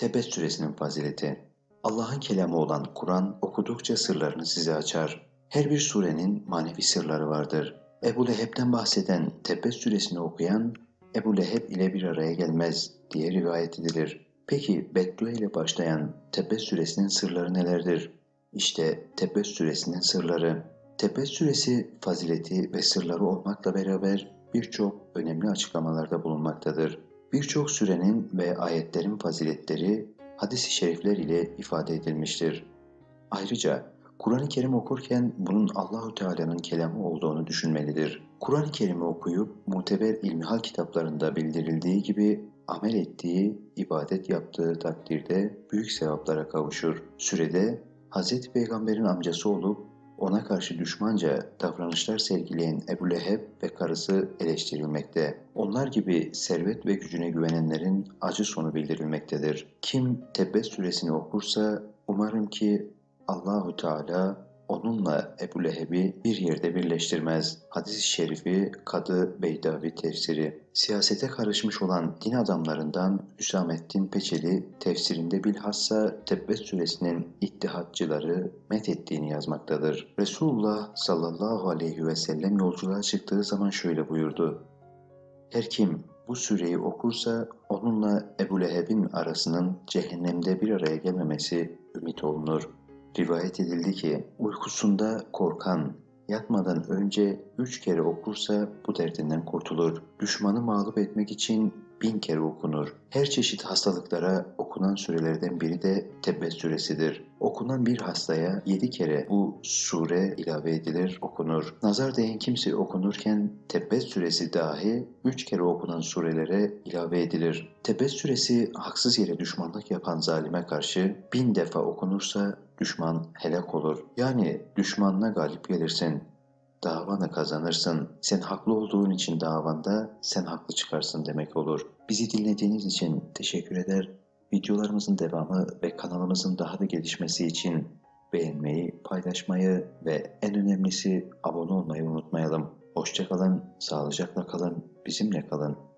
Tebet suresinin fazileti. Allah'ın kelamı olan Kur'an okudukça sırlarını size açar. Her bir surenin manevi sırları vardır. Ebu Leheb'den bahseden Tebet suresini okuyan Ebu Leheb ile bir araya gelmez diye rivayet edilir. Peki beddua ile başlayan Tebet suresinin sırları nelerdir? İşte Tebet suresinin sırları. Tebet suresi fazileti ve sırları olmakla beraber birçok önemli açıklamalarda bulunmaktadır. Birçok sürenin ve ayetlerin faziletleri hadis-i şerifler ile ifade edilmiştir. Ayrıca Kur'an-ı Kerim okurken bunun Allahü Teala'nın kelamı olduğunu düşünmelidir. Kur'an-ı Kerim'i okuyup muteber ilmihal kitaplarında bildirildiği gibi amel ettiği, ibadet yaptığı takdirde büyük sevaplara kavuşur. Sürede Hz. Peygamber'in amcası olup ona karşı düşmanca davranışlar sergileyen Ebu Leheb ve karısı eleştirilmekte. Onlar gibi servet ve gücüne güvenenlerin acı sonu bildirilmektedir. Kim Tebbet suresini okursa umarım ki Allahu Teala onunla Ebu Leheb'i bir yerde birleştirmez. Hadis-i şerifi Kadı Beydavi tefsiri. Siyasete karışmış olan din adamlarından Hüsamettin Peçeli tefsirinde bilhassa Tebbet suresinin ittihatçıları methettiğini yazmaktadır. Resulullah sallallahu aleyhi ve sellem yolculuğa çıktığı zaman şöyle buyurdu. Her kim bu süreyi okursa onunla Ebu Leheb'in arasının cehennemde bir araya gelmemesi ümit olunur. Rivayet edildi ki uykusunda korkan yatmadan önce üç kere okursa bu derdinden kurtulur. Düşmanı mağlup etmek için bin kere okunur. Her çeşit hastalıklara okunan sürelerden biri de Tebbet suresidir. Okunan bir hastaya yedi kere bu sure ilave edilir, okunur. Nazar değen kimse okunurken Tebbet suresi dahi üç kere okunan surelere ilave edilir. Tebbet suresi haksız yere düşmanlık yapan zalime karşı bin defa okunursa düşman helak olur. Yani düşmanına galip gelirsin davanı kazanırsın. Sen haklı olduğun için davanda sen haklı çıkarsın demek olur. Bizi dinlediğiniz için teşekkür eder. Videolarımızın devamı ve kanalımızın daha da gelişmesi için beğenmeyi, paylaşmayı ve en önemlisi abone olmayı unutmayalım. Hoşçakalın, sağlıcakla kalın, bizimle kalın.